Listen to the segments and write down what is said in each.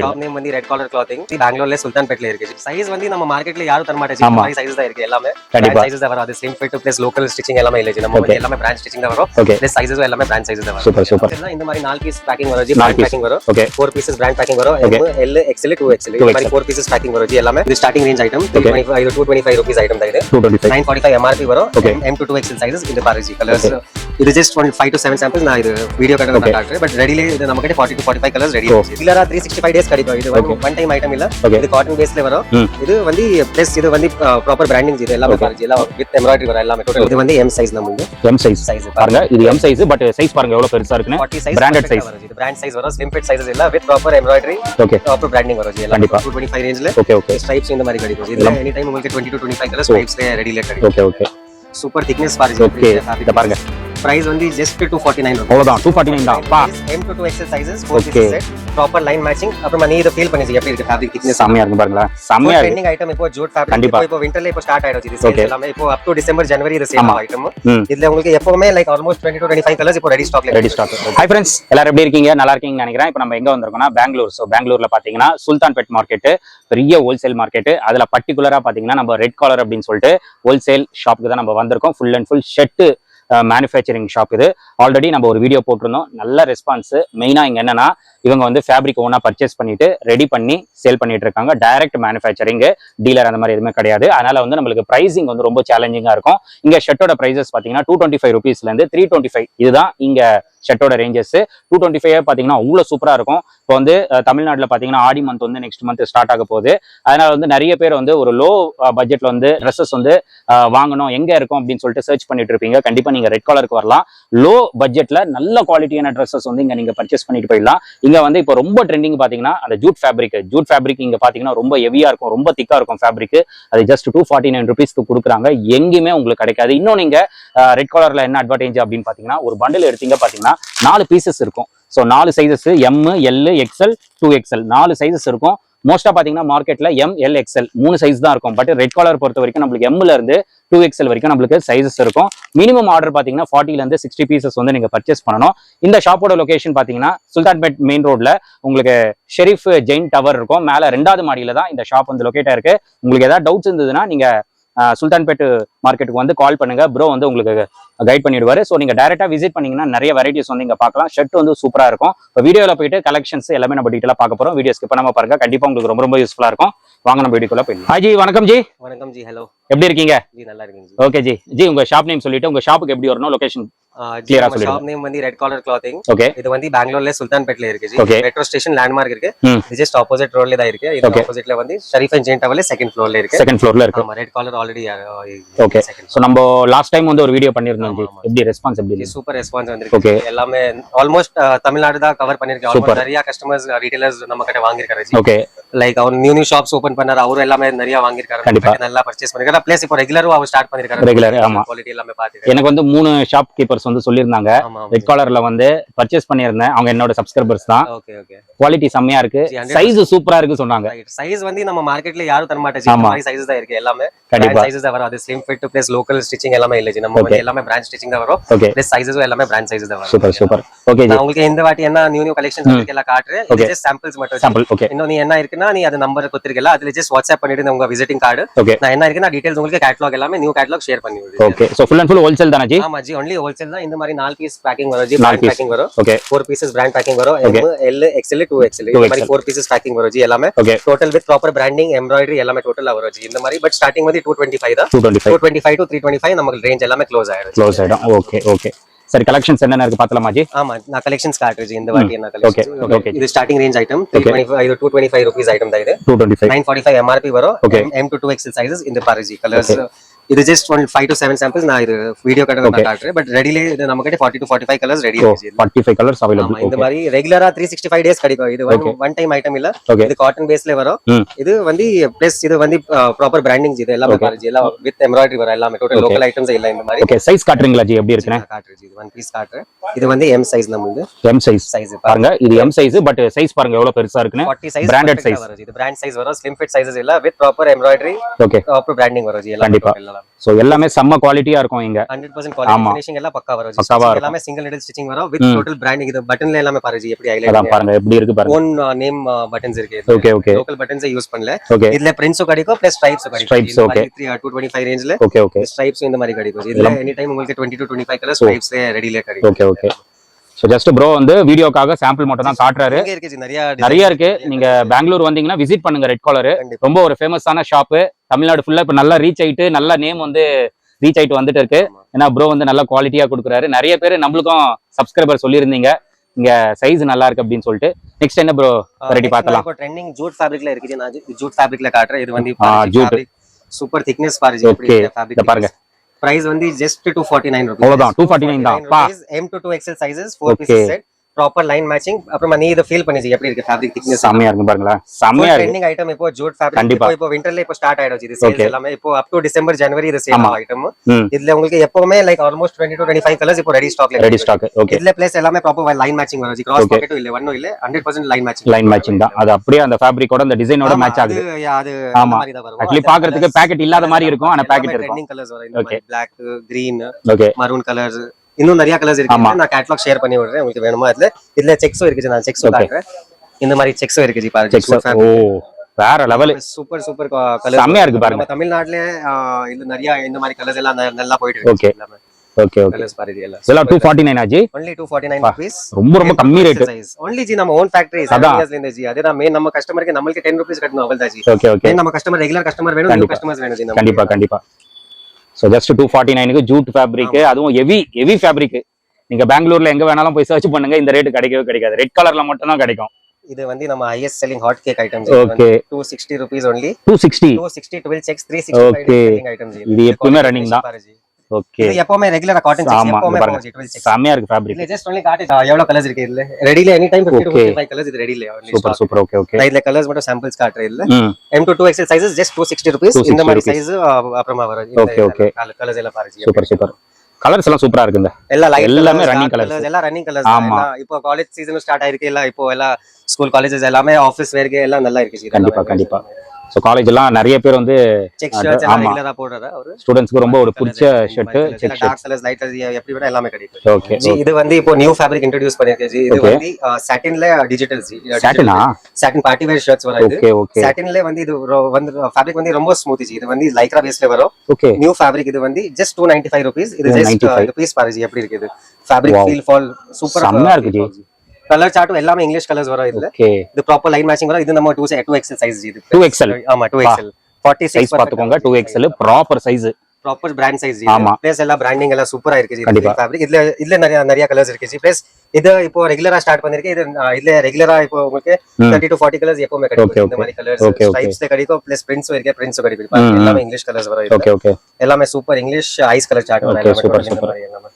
Shop name வந்து red collar clothing பெங்களூர்ல சுல்தான் பேட்ல இருக்கு. சைஸ் வந்து நம்ம மார்க்கெட்ல யாரும் தர ஆமா. மாட்டேன் சைஸ் தான் இருக்கு எல்லாமே. கண்டிப்பா. சைஸஸ் தான் வரும். அது slim fit plus local stitching எல்லாமே இல்லை. நம்ம வந்து Okay. எல்லாமே பிராண்ட் ஸ்டிச்சிங் தான் வரும். ஓகே பிளஸ் சைஸஸ் எல்லாமே பிராண்ட் சைஸஸ் தான் வரும். சூப்பர் சூப்பர் எல்லாம் இந்த மாதிரி நாலு பீஸ் பேக்கிங் வரும். ஜி நாலு பிராண்ட் piece. பேக்கிங் வரும். Okay four pieces brand packing வரும். Okay. M L XL two XL இந்த மாதிரி ஃபோர் பீசஸ் பேக்கிங் வரும். ஜி எல்லாமே. இது starting range item three twenty five two twenty five rupees item தான் இது. Two twenty five nine forty five MRP வரும். Okay. M to two XL sizes இந்த பாரு ஜி கலர்ஸ் இது just one five to seven samples நான் இது video கட்டர் Okay. காட்டுறேன். பட் ரெடிலே இது நம்ம கிட்ட forty to forty five colours ready Oh. ரெகுலரா த்ரீ சிக்ஸ்டி ஃபைவ் டேஸ் கிடைக்கும் இது வந்து ஒன் டைம் ஐட்டம் இல்ல. இது காட்டன் பேஸ்ல வரும். இது வந்து பிளஸ் இது வந்து ப்ராப்பர் பிராண்டிங் இது எல்லாமே. பாருங்க. எல்லாம் வித் எம்ப்ராய்டரி வரும் எல்லாமே. Total. இது வந்து எம் சைஸ் நம்ம எம் சைஸ் சைஸ் பாருங்க. இது எம் சைஸ் பட் சைஸ் பாருங்க எவ்வளவு பெருசா இருக்குன்னு. Forty size Branded size. இது பிராண்ட் சைஸ் வரும். ஸ்லிம் ஃபிட் சைஸஸ் இல்ல with proper embroidery okay proper branding வரும். ஜி எல்லாம். கண்டிப்பா. டூ டுவெண்ட்டி ஃபைவ் ரேஞ்சில் ஓகே ஓகே ஸ்ட்ரைப்ஸ் இந்த மாதிரி கிடைக்கும். இதுல எனி டைம் உங்களுக்கு twenty to twenty five colour ஸ்ட்ரைப்ஸ்ல ரெடிலே கிடைக்கும். ஓகே ஓகே சூப்பர் திக்னஸ் பாருங்க. ஓகே இத பாருங்க. பிரைஸ் வந்து ஜஸ்ட் டூ ஃபார்ட்டி நைன் அவ்வளவுதான் டூ ஃபார்ட்டி நைன் தான் M to two Okay. Pieces proper line matching அப்புறமா நீ இதை ஃபீல் பண்ணி எப்படி இருக்கு ஃபேப்ரிக் திக்னஸ் செம்மையா இருக்கு பாருங்களேன். செம்மையா ட்ரெண்டிங் ஐட்டம் இப்போ ஜூட் ஃபேப்ரிக் கண்டிப்பா. இப்போ விண்டர்ல இப்போ ஸ்டார்ட் ஆயிடுச்சு இது எல்லாமே. இப்போ அப் டு டிசம்பர் ஜனவரி இது சேல். ஐட்டம் இதுல உங்களுக்கு எப்பவுமே like almost twenty to twenty five colours இப்போ ரெடி ஸ்டாக்ல ரெடி ஸ்டாக் ஹை ஃப்ரெண்ட்ஸ் எல்லாரும் எப்படி இருக்கீங்க? நல்லா இருக்கீங்கன்னு நினைக்கிறேன். இப்போ நம்ம எங்க வந்திருக்கோம்னா பெங்களூர் ஸோ பெங்களூர்ல பாத்தீங்கன்னா சுல்தான் பெட் மார்க்கெட் பெரிய ஹோல்சேல் மார்க்கெட் அதுல பர்டிகுலரா பாத்தீங்கன்னா நம்ம ரெட் காலர் அப்படின்னு சொல்லிட்டு ஹோல்சேல் ஷாப்புக்கு தான் நம்ம வந்திருக்கோம். Full and full shed manufacturing shop இது. ஆல்ரெடி நம்ம ஒரு வீடியோ போட்டிருந்தோம். நல்ல ரெஸ்பான்ஸ் மெயினாக இங்கே என்னன்னா இவங்க வந்து ஃபேப்ரிக் ஓனா பர்ச்சேஸ் பண்ணிட்டு ரெடி பண்ணி சேல் பண்ணிட்டு இருக்காங்க. டைரக்ட் மேனுஃபேக்சரிங் டீலர் அந்த மாதிரி எதுவுமே கிடையாது. அதனால வந்து நம்மளுக்கு பிரைசிங் வந்து ரொம்ப சேலஞ்சிங்காக இருக்கும். இங்கே ஷர்ட்டோட பிரைசஸ் பார்த்தீங்கன்னா டூ டுவெண்ட்டி ஃபைவ் ருபீஸ்லேருந்து த்ரீ டுவெண்ட்டி ஃபைவ் இதுதான் இங்கே ஷர்ட்டோட ரேஞ்சஸ் டூ டுவெண்ட்டி ஃபைவ் பார்த்தீங்கன்னா அவ்வளோ சூப்பராக இருக்கும். இப்போ வந்து தமிழ்நாட்டில் பார்த்தீங்கன்னா ஆடி மந்த் வந்து நெக்ஸ்ட் மந்த் ஸ்டார்ட் ஆக போகுது. அதனால வந்து நிறைய பேர் வந்து ஒரு லோ பட்ஜெட்ல வந்து ட்ரெஸ்ஸஸ் வந்து வாங்கணும் எங்கே இருக்கும் அப்படின்னு சொல்லிட்டு சர்ச் பண்ணிட்டு இருப்பீங்க. கண்டிப்பாக நீங்கள் ரெட் கலருக்கு வரலாம். லோ பட்ஜெட்ல நல்ல குவாலிட்டியான ட்ரெஸ்ஸஸ் வந்து இங்கே நீங்கள் பர்ச்சேஸ் பண்ணிட்டு போயிடலாம். இங்கே வந்து இப்போ ரொம்ப ட்ரெண்டிங் பார்த்தீங்கன்னா அந்த ஜூட் ஃபேப்ரிக் ஜூட் ஃபேப்ரிக் இங்கே பார்த்தீங்கன்னா ரொம்ப ஹெவியாக இருக்கும். ரொம்ப திக்காக இருக்கும் ஃபேப்ரிக் அது ஜஸ்ட் டூ ஃபார்ட்டி நைன் ருபீஸ்க்கு கொடுக்குறாங்க. எங்கேயுமே உங்களுக்கு கிடைக்காது. இன்னும் நீங்கள் ரெட் கலரில் என்ன அட்வான்டேஜ் அப்படின்னு பார்த்தீங்கன்னா ஒரு பண்டில் எடுத்தீங்க பார்த்தீங்கன்னா பார்த்தீங்கன்னா நாலு பீசஸ் இருக்கும். ஸோ நாலு sizes M L XL two XL நாலு சைஸஸ் இருக்கும். மோஸ்ட்டாக பார்த்தீங்கன்னா மார்க்கெட்டில் எம் எல் எக்ஸ்எல் மூணு சைஸ் தான் இருக்கும். பட் ரெட் கலர் பொறுத்த வரைக்கும் நம்மளுக்கு எம்ல இருந்து டூ எக்ஸ்எல் வரைக்கும் நம்மளுக்கு சைஸஸ் இருக்கும். மினிமம் ஆர்டர் பார்த்தீங்கன்னா ஃபார்ட்டிலேருந்து சிக்ஸ்டி பீசஸ் வந்து நீங்கள் பர்ச்சேஸ் பண்ணணும். இந்த ஷாப்போட லொக்கேஷன் பார்த்தீங்கன்னா சுல்தான்பேட் மெயின் ரோட்டில் உங்களுக்கு ஷெரீஃப் ஜெயின் டவர் இருக்கும். மேலே ரெண்டாவது மாடியில் தான் இந்த ஷாப் வந்து லொக்கேட்டாக ஆயிருக்கு. உங்களுக்கு ஏதாவது டவுட்ஸ் இருந்ததுன்னா நீங்கள் அஹ், சுல்தான்பேட் மார்க்கெட்டுக்கு வந்து கால் பண்ணுங்க. ப்ரோ வந்து உங்களுக்கு கைட் பண்ணிடுவாரு. ஸோ நீங்க டைரக்டா விசிட் பண்ணீங்கன்னா நிறைய வெரைட்டிஸ் வந்து இங்க பார்க்கலாம். ஷர்ட் வந்து சூப்பரா இருக்கும். இப்போ வீடியோல போயிட்டு கலெக்ஷன்ஸ் எல்லாமே நம்ம டீட்டெயிலாக பார்க்க போறோம். வீடியோ ஸ்கிப் பண்ணாம பாருங்க. கண்டிப்பா உங்களுக்கு ரொம்ப ரொம்ப யூஸ்ஃபுல்லா இருக்கும். வாங்க நம்ம வீடியோக்குள்ள போயிடலாம். ஹாய் ஜி வணக்கம் ஜி வணக்கம் ஜி ஹலோ எப்படி இருக்கீங்க? ஜி நல்லா இருக்கீங்க ஓகே ஜி ஜி உங்க ஷாப் நேம் சொல்லிட்டு உங்க ஷாப்புக்கு எப்படி வரணும்? லொகேஷன் ஷாப் நேம் வந்து ரெட் காலர் கிளாத்திங் ஓகே இது வந்து பெங்களூர்ல சுல்தான் பேட்ல இருக்கு ஜி. மெட்ரோ ஸ்டேஷன் லேண்ட்மார்க் இருக்கு ம். இது ஜஸ்ட் ஆப்போசிட் ரோட்ல தான் இருக்கு இது. ஆப்போசிட்ல வந்து ஷரீஃப் அண்ட் ஜெயின் டவர்ல செகண்ட் ஃப்ளோர்ல இருக்கு செகண்ட் ஃப்ளோர்ல இருக்கு ஆமா red collar already Okay. So நம்ம லாஸ்ட் டைம் வந்து ஒரு வீடியோ பண்ணியிருந்தோம் ஜி ஆமா, ஆமா. எப்படி ரெஸ்பான்ஸ் எப்படி இருந்துச்சு? சூப்பர் ரெஸ்பான்ஸ் வந்திருக்கு. எல்லாமே ஆல்மோஸ்ட் தமிழ்நாடு தான் கவர் Super. Almost நிறைய கஸ்டமர்ஸ் ரீட்டைலர்ஸ் நம்ம கிட்ட வாங்கிருக்காரு ஜி ஓகே லைக் அவர் நியூ நியூ ஷாப்ஸ் ஓபன் பண்ணாரு அவரும் எல்லாமே நிறைய வாங்கிருக்காரு கண்டிப்பா. நல்லா பர்ச்சேஸ் பண்ணிருக்காரு பிளஸ் இப்போ ரெகுலரும் அவர் ஸ்டார்ட் பண்ணிருக்காரு ஆமா. குவாலிட்டி எல்லாமே பாத்துக்காரு எனக்கு வந்து மூணு ஷாப் கீப்பர்ஸ் வந்து சொல்லியிருந்தாங்க. ரெட் காலர்ல வந்து பர்ச்சேஸ் பண்ணியிருந்தேன். அவங்க என்னோட சப்ஸ்கிரைபர்ஸ் தான். குவாலிட்டி செம்மையா இருக்கு. ஜி, 100% சைஸ் சூப்பரா இருக்கு சொன்னாங்க. சைஸ் வந்து நம்ம மார்க்கெட்ல யாரும் தர மாட்டேன் சைஸ் தான் இருக்கு எல்லாமே. கண்டிப்பா. சைஸஸ் தான் வரும். Slim fit plus local stitching எல்லாமே இல்ல. நம்ம. எல்லாமே பிராண்ட் ஸ்டிச்சிங் தான் வரும். பிளஸ் சைஸஸும் எல்லாமே பிராண்ட் சைஸஸ் தான் வரும். சூப்பர் சூப்பர் ஓகே உங்களுக்கு இந்த வாட்டி என்ன நியூ நியூ கலெக்ஷன்ஸ் எல்லாம் காட்டுறேன். ஜஸ்ட் சாம்பிள்ஸ் மட்டும். சாம்பிள் ஓகே இன்னும் நீ என்ன இருக்குன்னா நீ அது நம்பர் கொடுத்துருக்கல அதுல ஜஸ்ட் வாட்ஸ்அப் பண்ணிட்டு உங்க விசிட்டிங் கார்டு நான் என்ன இருக்குன்னா டீடைல்ஸ் உங்களுக்கு கேட்லாக் எல்லாமே நியூ கேட்லாக் ஷேர் பண்ணி okay so full and full wholesale தானே ஜி ஆமா ஜி ஒன்லி ஹோல்சேல் தான் இந்த மாதிரி நாலு பீஸ் பேக்கிங் வரும். ஜி பிராண்ட். பேக்கிங் வரும். Okay four pieces brand packing வரும். M L XL two XL இந்த 2XL. மாதிரி ஃபோர் பீசஸ் பேக்கிங் வரும். ஜி எல்லாமே. Okay total with proper branding embroidery எல்லாமே டோட்டல் வரும். ஜி இந்த மாதிரி. பட் ஸ்டார்டிங் வந்து டூ டுவெண்ட்டி ஃபைவ் தான். Two twenty five to three twenty five நமக்கு ரேஞ்ச் எல்லாமே க்ளோஸ் ஆயிடும் க்ளோஸ் ஆயிடும் ஓகே ஓகே சரி கலெக்ஷன்ஸ் என்னென்ன இருக்கு பார்த்தலாமா ஜி ஆமா நான் கலெக்ஷன்ஸ் காட்டுறேன் ஜி இந்த வாட்டி என்ன கலெக்ஷன் okay. இது starting range item three twenty five இது two twenty five rupees item தான் இது. Two twenty five nine forty five MRP வரும். Okay. M to two XL sizes இந்த பாரு ஜி கலர்ஸ் இது just one five to seven samples நான் இது video Okay. காட்டுறேன் பட் ரெடிலே இது நம்ம கிட்ட forty to forty five colours ready. Forty five colours ஆமா அவைலபிள் இந்த மாதிரி ரெகுலரா த்ரீ சிக்ஸ்டி ஃபைவ் டேஸ் கிடைக்கும். இது Okay. ஒன் டைம் ஐட்டம் இல்ல. ஓகே இது காட்டன் பேஸ்ல வரும். ம். இது வந்து பிளஸ் இது வந்து ப்ராப்பர் பிராண்டிங் இது எல்லாமே Okay. பாருங்க எல்லாம் வித் எம்ப்ராய்டரி வரும். எல்லாமே டோட்டல் Okay. லோக்கல் ஐட்டம்ஸ் இல்ல இந்த மாதிரி. ஓகே சைஸ் காட்டுறீங்களா ஜி? எப்படி இருக்குன்னு? நான் காட்டுறேன் ஜி, இது ஒன் பீஸ் காட்டுறேன். இது வந்து எம் சைஸ் நம்ம வந்து எம் சைஸ் சைஸ் பாருங்க. இது எம் சைஸ் பட் சைஸ் பாருங்க எவ்வளவு பெருசா இருக்குன்னு. Forty size Branded size. வரும் இது பிராண்ட் சைஸ் வரும். ஸ்லிம் ஃபிட் சைஸஸ் இல்ல. With proper embroidery okay proper branding வரும் ஜி. எல்லாம் கண்டிப்பா. சொல்லலாம் சோ எல்லாமே செம்ம குவாலிட்டியா இருக்கும் இங்க. ஹண்ட்ரட் பர்சன்ட் குவாலிட்டி எல்லாம் பக்கா வரும். பக்காவா. எல்லாமே சிங்கிள் நிடல் ஸ்டிச்சிங் வரும். வித். டோட்டல் பிராண்டிங் இது பட்டன்ல எல்லாமே பாருங்க எப்படி ஹைலைட் பாருங்க எப்படி இருக்கு பாருங்க. ஓன் நேம் பட்டன்ஸ் இருக்கு. Okay okay local buttons use பண்ணல. ஓகே இதுல பிரிண்ட்ஸும் கிடைக்கும் பிளஸ் ஸ்ட்ரைப்ஸும் கிடைக்கும். டூ டுவெண்ட்டி ஃபைவ் ரேஞ்சில் ஓகே ஓகே ஸ்ட்ரைப்ஸ் இந்த மாதிரி கிடைக்கும். இதுல எனி டைம் உங்களுக்கு twenty to twenty five colour stripes ரெடியிலே கிடைக்கும். Okay okay so just bro வந்து வீடியோக்காக சாம்பிள் மட்டும் தான் காட்டுறாரு. நிறைய நிறைய இருக்கு. நீங்க பெங்களூர் வந்தீங்கன்னா விசிட் பண்ணுங்க ரெட் காலர். ரொம்ப ஒரு ஃபேமஸான ஷாப்பு தமிழ்நாடு ஃபுல்லா இப்ப நல்லா ரீச் ஆயிட்டு நல்ல நேம் வந்து ரீச் ஆயிட்டு வந்துட்டு இருக்கு. ஏன்னா ப்ரோ வந்து நல்லா குவாலிட்டியா கொடுக்குறாரு நிறைய பேர் நம்மளுக்கும் சப்ஸ்கிரைபர் சொல்லியிருந்தீங்க இங்க சைஸ் நல்லா இருக்கு அப்படின்னு சொல்லிட்டு நெக்ஸ்ட் என்ன ப்ரோ வெரைட்டி பார்த்தலாம் இப்போ ட்ரெண்டிங் ஜூட் ஃபேப்ரிக்ல இருக்கு ஜி, நான் ஜூட் ஃபேப்ரிக்ல காட்டுறேன் இது வந்து jute. சூப்பர் திக்னஸ் பாருங்க. இத பாருங்க. பிரைஸ் வந்து just two forty nine rupees அவ்வளவுதான், 249 தான். M to two XL sizes four Okay. Pieces set proper line matching அப்புறமா நீ இதை ஃபீல் பண்ணிச்சு எப்படி இருக்கு ஃபேப்ரிக் திக்னஸ் செம்மையா இருக்கு பாருங்களேன். செம்மையா இருக்கு. ட்ரெண்டிங் ஐட்டம் இப்போ ஜூட் ஃபேப்ரிக் கண்டிப்பா. இப்போ விண்டர்ல இப்போ ஸ்டார்ட் ஆயிடுச்சு இது சேல்ஸ். எல்லாமே. இப்போ அப் டு டிசம்பர் ஜனவரி இது சேல். ஐட்டம் இதுல உங்களுக்கு எப்பவுமே like almost twenty to twenty five colours இப்போ ரெடி ஸ்டாக்ல ரெடி ஸ்டாக் ஓகே இதுல பிளேஸ் எல்லாமே ப்ராப்பர் லைன் மேட்சிங் வரும் கிராஸ். பாக்கெட்டும் இல்ல ஒன்னும் இல்ல hundred percent line matching line matching தான். அது அப்படியே அந்த ஃபேப்ரிக்கோட அந்த டிசைனோட மேட்ச் ஆகுது. அது ஆமா. ஆக்சுவலி பாக்குறதுக்கு பேக்கெட் இல்லாத மாதிரி இருக்கும் ஆனா பேக்கெட் இருக்கும். கலர்ஸ் வரும். இந்த. மாதிரி black green okay maroon colours இன்னும் நிறைய கலர்ஸ். இருக்கு. நான் கேட்லாக் ஷேர் பண்ணி விடுறேன். உங்களுக்கு வேணுமா? இதுல இதுல செக்ஸும் இருக்கு நான் செக்ஸும். காட்டுறேன். இந்த மாதிரி செக்ஸும் இருக்கு ஜி பாருங்க. செக்ஸ் ஓ வேற லெவல் சூப்பர் சூப்பர் கலர் செம்மையா இருக்கு பாருங்க. தமிழ்நாட்டுல இது நிறைய இந்த மாதிரி கலர்ஸ் எல்லாம் நல்லா போயிட்டு இருக்கு. ஓகே ஓகே எல்லாம். இதெல்லாம் டூ ஃபார்ட்டி நைன் ஆச்சு only two forty nine rupees ரொம்ப ரொம்ப கம்மி ரேட் ஒன்லி ஜி நம்ம ஓன் ஃபேக்டரி அதான். இருந்து ஜி. அதுதான் மெயின் நம்ம கஸ்டமருக்கு நம்மளுக்கு டென் ருபீஸ் கட்டணும் அவள் தான் ஜி ஓகே ஓகே நம்ம கஸ்டமர் ரெகுலர் கஸ்டமர் வேணும் நியூ. கஸ்டமர்ஸ் வேணும் ஜி நமக்கு. கண்டிப்பா கண்டிப்பா. ஸோ ஜஸ்ட் டூ ஃபார்ட்டி நைனுக்கு ஜூட் ஃபேப்ரிக் அதுவும் ஹெவி ஹெவி ஃபேப்ரிக் நீங்க பெங்களூர்ல எங்க வேணாலும் போய் சர்ச் பண்ணுங்க. இந்த ரேட் கிடைக்கவே கிடைக்காது. ரெட் கலர்ல மட்டும் தான் கிடைக்கும். இது வந்து நம்ம highest selling hot cake item okay two sixty rupees only two sixty two sixty twelve செக்ஸ் த்ரீ Okay. சிக்ஸ்டி ஐட்டம் இது. எப்பவுமே running தான். ஓகே. எப்பவுமே ரெகுலரா காட்டன் செக்ஸ் எப்பவுமே செம்மையா இருக்கு ஃபேப்ரிக் இல்ல ஜஸ்ட் ஒன்லி காட்டு எவ்வளவு கலர்ஸ் இருக்கு இதுல? ரெடில any time 50 to Okay. 55 colours இது ரெடில சூப்பர் சூப்பர் ஓகே ஓகே இதுல கலர்ஸ் மட்டும் சாம்பிள்ஸ் காட்டுறேன் இல்ல M to two XL sizes just two sixty rupees 260 இந்த மாதிரி. சைஸ் அப்புறமா வரும். Okay, okay. கலர்ஸ் எல்லாம் பாருங்க. சூப்பர் சூப்பர் கலர்ஸ் எல்லாம் சூப்பரா இருக்குங்க. எல்லா லைட் எல்லாமே running colours. எல்லாம் ரன்னிங் கலர்ஸ் ஆமா. இப்போ காலேஜ் சீசன் ஸ்டார்ட் ஆயிருக்கு. எல்லாம் இப்போ எல்லாம் ஸ்கூல் காலேஜஸ் எல்லாமே ஆபீஸ் வேர்க்கு எல்லாம் நல்லா இருக்கு. கண்டிப்பா கண்டிப்பா. ஸோ காலேஜ் எல்லாம் நிறைய பேர் வந்து ஸ்டூடெண்ட்ஸ்க்கு ரொம்ப ஒரு பிடிச்ச ஷர்ட் செக் ஷர்ட் லைட் எப்படி வேணா எல்லாமே கிடைக்கும். ஓகே இது வந்து இப்போ நியூ ஃபேப்ரிக் இன்ட்ரோ듀ஸ் பண்ணிருக்கேன் ஜி. இது. வந்து சாட்டின்ல டிஜிட்டல் ஜி. சாட்டினா சாட்டின் பார்ட்டி வேர் ஷர்ட்ஸ் வரும் ஓகே ஓகே சாட்டின்ல வந்து இது வந்து ஃபேப்ரிக் வந்து ரொம்ப ஸ்மூத் ஜி. இது வந்து லைக்ரா பேஸ்ல வரும். ஓகே நியூ ஃபேப்ரிக் இது வந்து just two ninety five rupees இது ஜஸ்ட் 295. இது பீஸ் பாருங்க ஜி எப்படி இருக்குது. ஃபேப்ரிக். ஃபீல் ஃபால் சூப்பர் இருக்கு ஜி. கலர் சார்ட்டும் எல்லாமே இங்கிலீஷ் கலர்ஸ் வரும் இதுல. இது ப்ராப்பர் லைன் மேட்சிங் வரும். இது நம்ம டூ டூ எக்ஸல் சைஸ் இது. டூ எக்ஸ்எல் ஆமா டூ எக்ஸல் ஃபார்ட்டி சைஸ் பாத்துக்கோங்க two XL proper size proper brand size ஆமா. பிளஸ் எல்லாம் பிராண்டிங் எல்லாம் சூப்பரா இருக்கு. ஃபேப்ரிக் இதுல இதுல நிறைய நிறைய கலர்ஸ் இருக்கு. ஜி பிளஸ் இது இப்போ ரெகுலரா ஸ்டார்ட் பண்ணிருக்கேன். இது இதுல ரெகுலரா இப்போ உங்களுக்கு. தேர்ட்டி டு ஃபார்ட்டி கலர்ஸ் எப்பவுமே கிடைக்கும். இந்த. மாதிரி கலர்ஸ். ஸ்ட்ரைப்ஸ்ல கிடைக்கும். பிளஸ் பிரிண்ட்ஸும் இருக்கு. பிரிண்ட்ஸும் கிடைக்கும். எல்லாமே இங்கிலீஷ் கலர்ஸ் வரும் இதுல. ஓகே ஓகே எல்லாமே super English ice colour chart வரும். எல்லாமே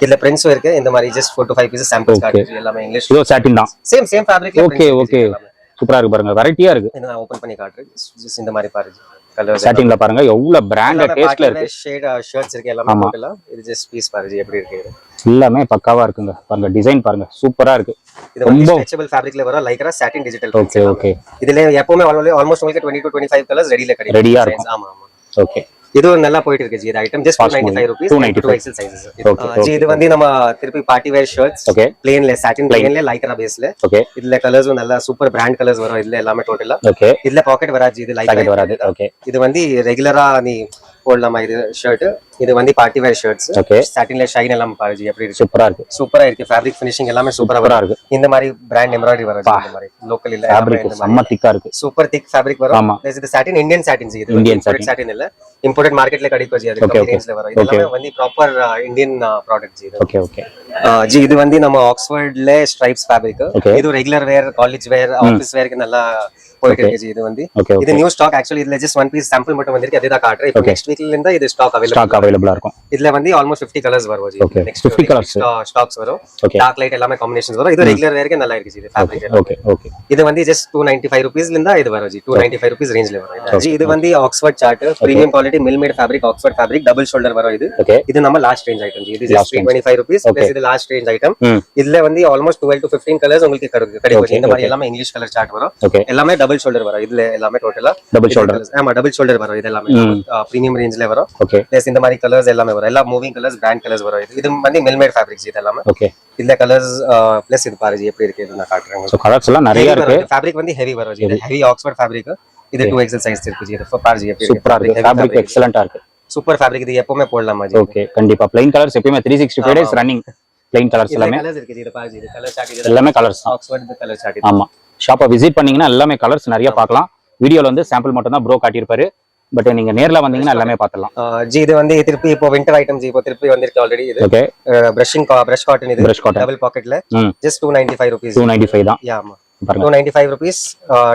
இதுல பிரிண்ட்ஸும் இருக்கு. இந்த மாதிரி just four to five pieces samples. காட்டுது எல்லாமே இங்கிலீஷ் இதோ சாட்டின் தான். சேம் சேம் ஃபேப்ரிக்ல Okay, okay. சூப்பரா இருக்கு பாருங்க. வெரைட்டியா இருக்கு. இது நான் ஓபன் பண்ணி காட்டுறேன். ஜஸ்ட் இந்த மாதிரி பாருங்க. கலர்ஸ் சாட்டின்ல பாருங்க. எவ்வளவு பிராண்டட் டேஸ்ட்ல இருக்கு. ஷேட் ஷர்ட்ஸ் இருக்கு. எல்லாமே ஆமா. போட்டுலாம் இது ஜஸ்ட் பீஸ் பாருங்க. எப்படி இருக்கு. எல்லாமே பக்காவா இருக்குங்க. பாருங்க டிசைன் பாருங்க. சூப்பரா இருக்கு. இது ரொம்ப- ஸ்ட்ரெச்சபிள் ஃபேப்ரிக்ல வரும். Lycra satin digital okay okay இதுல எப்பவுமே ஆல்மோஸ்ட் உங்களுக்கு 20 டு 25 கலர்ஸ் ரெடில கிடைக்கும். Designs. இருக்கும். ஆமா ஆமா. ஓகே இது ஒரு நல்லா போயிட்டு இருக்கு ஜி. இது item just Fast 295 rupees 295. 2 XL sizes ji இது வந்து நம்ம திருப்பி பார்ட்டி வேர் ஷர்ட்ஸ் பிளேன்ல சாட்டின் பிளேன்ல லைக்ரா பேஸ்ல ஓகே இதுல கலர்ஸும் நல்லா சூப்பர் பிராண்ட் கலர்ஸ் வரும். இதுல எல்லாமே டோட்டலா ஓகே இதுல பாக்கெட் வராது இது பாக்கெட் லைக் வராது. ஓகே இது வந்து ரெகுலரா நீ போடலாமா இது ஷர்ட் இது வந்து பார்ட்டி வேர் ஷர்ட்ஸ் ஓகே சாட்டின்ல ஷைன் எல்லாம் பாருங்க ஜி எப்படி இருக்கு? சூப்பரா இருக்கு. சூப்பரா இருக்கு. ஃபேப்ரிக் ஃபினிஷிங் எல்லாமே சூப்பரா இருக்கு. இந்த மாதிரி பிராண்ட் எம்ப்ராய்டரி வரும். இந்த மாதிரி லோக்கல் இல்ல ஃபேப்ரிக் செம்ம திக்கா இருக்கு. சூப்பர் திக் ஃபேப்ரிக் வரும். ஆமா. இது சாட்டின் இந்தியன் சாட்டின் இது இந்தியன். சாட்டின் இல்ல. இம்போர்ட்டட் மார்க்கெட்ல கிடைக்கும் ஜி அது கம்மி. ரேஞ்ச்ல வரும். இது எல்லாமே வந்து ப்ராப்பர் இந்தியன் ப்ராடக்ட் ஜி இது. ஓகே ஓகே ஜி இது வந்து நம்ம ஆக்ஸ்ஃபோர்ட்ல ஸ்ட்ரைப்ஸ் ஃபேப்ரிக். இது regular wear college wear office வேர்க்கு நல்லா போயிட்டு இருக்கு ஜி இது வந்து ஓகே இது ஓகே நியூ ஸ்டாக் ஆக்சுவலி இதுல ஜஸ்ட் ஒன் பீஸ் சாம்பிள் மட்டும் வந்திருக்கு. அதுதான் காட்டுறேன். இப்போ Okay. நெக்ஸ்ட் வீக்ல இருந்தா இது ஸ்டாக் அவைலபிள் ஸ்டாக் அவைலபிளா இருக்கும். இதுல வந்து ஆல்மோஸ்ட் 50 கலர்ஸ் வரும் ji Okay. Next 50 colours. Stocks வரும். ஓகே டார்க் லைட் எல்லாமே காம்பினேஷன்ஸ் வரும். இது ரெகுலர் வேர்க்கு நல்லா இருக்கு ஜி இது ஃபேப்ரிக் ஓகே ஓகே இது வந்து ஜஸ்ட் டூ நைன்டி ஃபைவ் ருபீஸ்ல இருந்தா இது வரும் ji two ninety five rupees ரேஞ்ச்ல வரும். ஜி இது வந்து Oxford chart premium quality mill made fabric Oxford fabric double shoulder வரும் இது. ஓகே இது நம்ம லாஸ்ட் ரேஞ்ச் ஐட்டம் ஜி இது Last just three twenty five rupees Okay. இது லாஸ்ட் ரேஞ்ச் ஐட்டம் ம் இதுல வந்து almost twelve to fifteen colours உங்களுக்கு கிடைக்கும் கிடைக்கும் Okay, இந்த மாதிரி okay. எல்லாமே இங்கிலீஷ் கலர் சார்ட் வரும். ஓகே எல்லாமே டபுள் ஷோல்டர் வரும். இதுல எல்லாமே டோட்டலா டபுள் ஷோல்டர் ஆமா டபுள் ஷோல்டர் வரும். இது எல்லாமே. பிரீமியம் ரேஞ்ச்ல வரும். ஓகே பிளஸ் இந்த மாதிரி கலர்ஸ் எல்லாமே வரும். எல்லா மூவிங் கலர்ஸ் பிராண்ட் கலர்ஸ் வரும். இது இது வந்து மில்மேட் ஃபேப்ரிக்ஸ் இது எல்லாமே. ஓகே இந்த கலர்ஸ் பிளஸ் இது பாருங்க எப்படி இருக்கு இது நான் காட்டுறேன் ஸோ கலர்ஸ் எல்லாம் நிறைய இருக்கு. ஃபேப்ரிக் வந்து ஹெவி வரும். இது ஹெவி ஆக்ஸ்ஃபோர்ட் ஃபேப்ரிக் இது டூ எக்ஸல் சைஸ் இருக்கு. இது பாருங்க எப்படி சூப்பரா இருக்கு. ஃபேப்ரிக் எக்ஸலண்டா இருக்கு. சூப்பர் ஃபேப்ரிக் இது எப்பவுமே போடலாமா ஓகே கண்டிப்பா. பிளைன் கலர்ஸ் எப்பயுமே three sixty five days running plain colours எல்லாமே. எல்லாமே கலர்ஸ் ஆமா. ஷாப்பை விசிட் பண்ணீங்கன்னா எல்லாமே கலர்ஸ் நிறைய பார்க்கலாம். வீடியோல வந்து சாம்பிள் மட்டும் தான் ப்ரோ காட்டியிருப்பாரு. பட் நீங்க நேர்ல வந்தீங்கன்னா எல்லாமே பார்த்துடலாம். ஜி இது வந்து திருப்பி இப்போ வின்டர் ஐட்டம் ஜி இப்போ திருப்பி வந்திருக்கு ஆல்ரெடி இது. ஓகே பிரஷிங் பிரஷ் காட்டன் இது. பிரஷ் காட்டன் டபுள் பாக்கெட்ல ஜஸ்ட் ருபீஸ் தான். ஆமா. Two ninety five rupees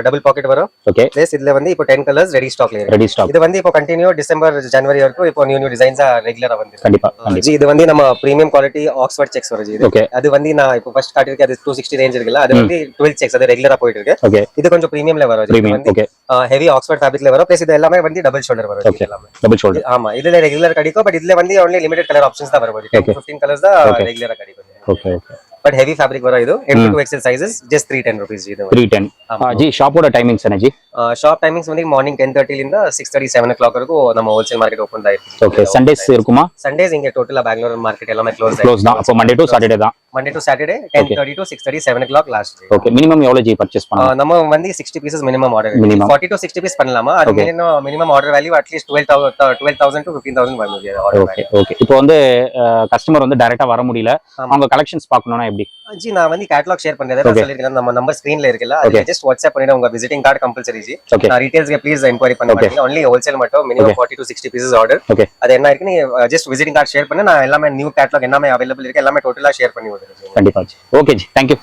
double pocket வரும். ஓகே பிளஸ் இதுல வந்து இப்போ டென் கலர்ஸ் ரெடி ஸ்டாக்ல ரெடி ஸ்டாக் இது வந்து இப்போ கண்டினியூ டிசம்பர் ஜனவரி வரைக்கும் இப்போ நியூ நியூ டிசைன்ஸா ரெகுலரா வந்து கண்டிப்பா கண்டிப்பா. ஜி இது வந்து நம்ம பிரீமியம் குவாலிட்டி ஆக்ஸ்ஃபோர்ட் செக்ஸ் வரும் ஜி இது. ஓகே அது வந்து நான் இப்போ ஃபர்ஸ்ட் காட்டியிருக்கேன் அது டூ சிக்ஸ்டி ரேஞ்ச் இருக்குல்ல அது வந்து டுவெல் செக்ஸ் அது ரெகுலரா போயிட்டு இருக்கு ஓகே இது கொஞ்சம் பிரீமியம்ல வரும். இது வந்து ஹெவி ஆக்ஸ்ஃபோர்ட் ஃபேப்ரிக்ல வரும். பிளஸ் இது எல்லாமே வந்து டபுள் ஷோல்டர் வரும் டபுள் ஷோல்டர் ஆமா இதுல ரெகுலர் கிடைக்கும் பட் இதுல வந்து ஒன்லி லிமிடெட் கலர் ஆப்ஷன்ஸ் தான் வரும் Okay. ஃபிஃப்டீன் கலர்ஸ் தான் Okay. ரெகுலரா கிடைக்கும் ஓகே ஓகே பட் ஹெவி வரும் இது M two XL sizes just three ten rupees இது த்ரீ டென் ஆமா. ஜி ஷாப்போட டைமிங்ஸ் என்ன ஜி? ஷாப் டைமிங்ஸ் வந்து மார்னிங் டென் தேர்ட்டிலிருந்து six thirty seven o'clock வரைக்கும் நம்ம ஹோல்சேல் மார்க்கெட் ஓப்பன் ஆயிருக்கு ஓகே சண்டேஸ் இருக்குமா? சண்டேஸ் இங்க டோட்டலா பெங்களூர் மார்க்கெட் எல்லாமே க்ளோஸ் க்ளோஸ் தான். அப்போ மண்டே டு சாட்டர்டே தான். Monday to Saturday ten thirty to six thirty seven o'clock last okay minimum எவ்வளோ ஜி பர்ச்சேஸ் பண்ணலாம்? நம்ம வந்து sixty pieces minimum order Minimum. Forty to sixty piece பண்ணலாமா? அது minimum minimum order value at least twelve twelve thousand to fifteen thousand வர முடியாது order okay okay இப்போ வந்து கஸ்டமர் வந்து டைரக்டா வர முடியல. அவங்க கலெக்ஷன்ஸ் பார்க்கணும்னா எப்படி? ஜி நான் வந்து கேட்டலாக் ஷேர் Okay. சொல்லிருக்கேன் நம்ம நம்பர் ஸ்கிரீன்ல இருக்குல்ல அது ஜஸ்ட் வாட்ஸ்அப் பண்ணிட்டு உங்க விசிட்டிங் கார்டு கம்பல்சரி ஜி. நான் ரீடைல்ஸ்க்கு ப்ளீஸ் என்கொயரி பண்ண மாட்டீங்க. ஒன்லி ஹோல்சேல் மட்டும் minimum forty to sixty pieces order அது என்ன இருக்கு நீங்க ஜஸ்ட் விசிட்டிங் கார்டு ஷேர் பண்ணி. நான் எல்லாமே நியூ கேட்டலாக் எல்லாமே அவைலபிள் இருக்கு. எல்லாமே டோட்டலா ஷேர் பண்ணி விடுறேன் கண்டிப்பா ji. Okay ji. Thank you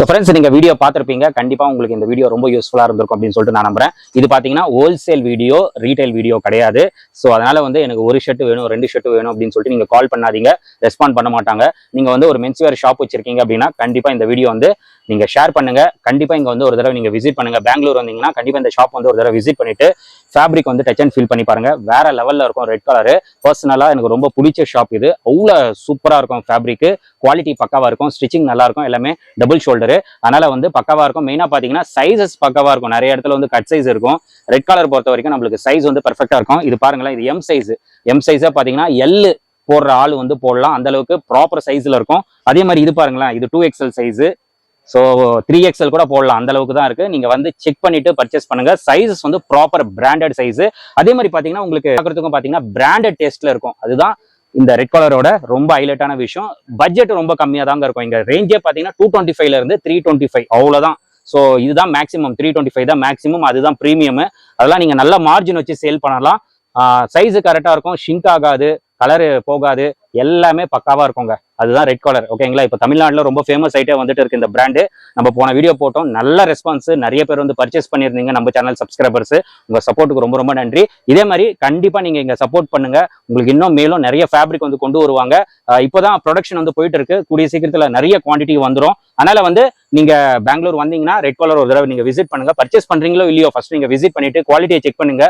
so friends நீங்க வீடியோ பார்த்துருப்பீங்க. கண்டிப்பா உங்களுக்கு இந்த வீடியோ ரொம்ப யூஸ்ஃபுல்லா இருந்திருக்கும் அப்படின்னு சொல்லிட்டு நான் நம்புறேன். இது பாத்தீங்கன்னா ஹோல்சேல் வீடியோ ரீட்டைல் வீடியோ கிடையாது. ஸோ அதனால வந்து எனக்கு ஒரு ஷர்ட் வேணும் ரெண்டு ஷர்ட் வேணும் அப்படின்னு சொல்லிட்டு நீங்க கால் பண்ணாதீங்க. ரெஸ்பாண்ட் பண்ண மாட்டாங்க. நீங்க வந்து ஒரு மென்ஸ்வேர் ஷாப் வச்சிருக்கீங்க அப்படின்னா கண்டிப்பா இந்த வீடியோ வந்து நீங்க ஷேர் பண்ணுங்க. கண்டிப்பா இங்க வந்து ஒரு தடவை நீங்க விசிட் பண்ணுங்க. பெங்களூர் வந்தீங்கன்னா கண்டிப்பா இந்த ஷாப் வந்து ஒரு தடவை விசிட் பண்ணிட்டு ஃபேப்ரிக் வந்து டச் அண்ட் ஃபீல் பண்ணி பாருங்க. வேற லெவல்ல இருக்கும் ரெட் கலரு பர்சனலா எனக்கு ரொம்ப பிடிச்ச ஷாப் இது. அவ்வளோ சூப்பரா இருக்கும் ஃபேப்ரிக் குவாலிட்டி பக்காவா இருக்கும். ஸ்டிச்சிங் நல்லா இருக்கும். எல்லாமே டபுள் ஷோல்டரு அதனால வந்து பக்காவா இருக்கும். மெயினா பாத்தீங்கன்னா சைஸஸ் பக்காவா இருக்கும். நிறைய இடத்துல வந்து கட் சைஸ் இருக்கும். ரெட் கலர் பொறுத்த வரைக்கும் நம்மளுக்கு சைஸ் வந்து பர்ஃபெக்டா இருக்கும். இது பாருங்களேன் இது எம் சைஸ் எம் சைஸா பாத்தீங்கன்னா எல்லு போடுற ஆள் வந்து போடலாம். அந்த அளவுக்கு ப்ராப்பர் சைஸ்ல இருக்கும். அதே மாதிரி இது பாருங்களேன். இது two XL size so three XL கூட போடலாம். அந்த அளவுக்கு தான் இருக்கு. நீங்க வந்து செக் பண்ணிட்டு பர்ச்சேஸ் பண்ணுங்க. சைஸஸ் வந்து ப்ராப்பர் பிராண்டட் சைஸ் அதே மாதிரி பாத்தீங்கன்னா உங்களுக்கு பார்க்கறதுக்கும் பாத்தீங்கன்னா பிராண்டட் டேஸ்ட்ல இருக்கும். அதுதான் இந்த ரெட் கலரோட ரொம்ப ஹைலைட்டான விஷயம். பட்ஜெட் ரொம்ப கம்மியாக தாங்க இருக்கும். இங்கே ரேஞ்சே பார்த்தீங்கன்னா டூ டுவெண்ட்டி ஃபைவ்ல இருந்து த்ரீ டுவெண்ட்டி ஃபைவ் அவ்வளோதான் ஸோ இதுதான் மேக்ஸிமம் த்ரீ டுவெண்ட்டி ஃபைவ் தான் மேக்ஸிமம் அதுதான் ப்ரீமியம் அதெல்லாம் நீங்கள் நல்ல மார்ஜின் வச்சு சேல் பண்ணலாம். சைஸு கரெக்டாக இருக்கும். ஷிங்க் ஆகாது. கலரு போகாது. எல்லாமே பக்காவா இருக்குங்க. அதுதான் ரெட் கலர் ஓகேங்களா இப்போ தமிழ்நாட்டில் ரொம்ப ஃபேமஸ் ஆயிட்டே வந்துட்டு இருக்கு இந்த பிராண்டு நம்ம போன வீடியோ போட்டோம். நல்ல ரெஸ்பான்ஸ் நிறைய பேர் வந்து பர்ச்சேஸ் பண்ணியிருந்தீங்க. நம்ம சேனல் சப்ஸ்கிரைபர்ஸ் உங்க சப்போர்ட்டுக்கு ரொம்ப ரொம்ப நன்றி. இதே மாதிரி கண்டிப்பா நீங்க இங்க சப்போர்ட் பண்ணுங்க. உங்களுக்கு இன்னும் மேலும் நிறைய ஃபேப்ரிக் வந்து கொண்டு வருவாங்க. இப்போதான் ப்ரொடக்ஷன் வந்து போயிட்டு இருக்கு. கூடிய சீக்கிரத்துல நிறைய குவான்டிட்டி வந்துரும். அதனால வந்து நீங்க பெங்களூர் வந்தீங்கன்னா ரெட் கலர் ஒரு தடவை நீங்க விசிட் பண்ணுங்க. பர்ச்சேஸ் பண்றீங்களோ இல்லையோ ஃபர்ஸ்ட் நீங்க விசிட் பண்ணிட்டு குவாலிட்டியை செக் பண்ணுங்க.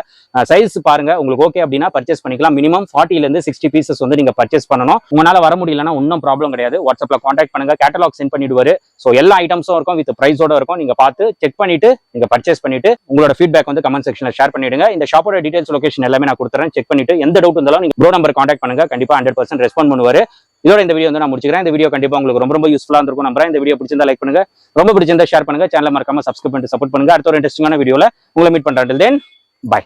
சைஸ் பாருங்க. உங்களுக்கு ஓகே அப்படின்னா பர்ச்சேஸ் பண்ணிக்கலாம். மினிமம் ஃபார்ட்டில இருந்து சிக்ஸ்டி பீசஸ் வந்து நீங்க பர்ச்சேஸ் பண்ணணும். உங்களால வர முடியலன்னா ஒன்றும் ப்ராப்ளம் கிடையாது. வாட்ஸ்அப்ல காண்டாக்ட் பண்ணுங்க. கேட்டலாக் சென்ட் பண்ணிடுவாரு. ஸோ எல்லா ஐட்டம்ஸும் இருக்கும். வித் ப்ரைஸோட இருக்கும். நீங்க பார்த்து செக் பண்ணிட்டு நீங்க பர்ச்சேஸ் பண்ணிட்டு உங்களோட ஃபீட்பேக் வந்து கமெண்ட் செக்ஷன்ல ஷேர் பண்ணிடுங்க. இந்த ஷாப்போட டீடைல்ஸ் லொகேஷன் எல்லாமே நான் கொடுத்துறேன். செக் பண்ணிட்டு எந்த டவுட் இருந்தாலும் நீங்க ப்ரோ நம்பர் காண்டாக்ட் பண்ணுங்க. கண்டிப்பா ஹண்ட்ரட் பர்சன்ட் ரெஸ்பாண்ட் பண்ணுவாரு. இதோட இந்த வீடியோ வந்து நான் முடிச்சுக்கிறேன். இந்த வீடியோ கண்டிப்பா உங்களுக்கு ரொம்ப ரொம்ப யூஸ்ஃபுல்லா இருக்கும் நம்புறேன். இந்த வீடியோ பிடிச்சிருந்தா லைக் பண்ணுங்க. ரொம்ப பிடிச்சிருந்தா ஷேர் பண்ணுங்க. சேனல் மறக்காம சப்ஸ்கிரைப் பண்ணிட்டு சப்போர்ட் பண்ணுங்க. அடுத்த ஒரு இன்ட்ரெஸ்டிங்கான வீடியோல உங்களை மீட் பண்றேன். தென் பை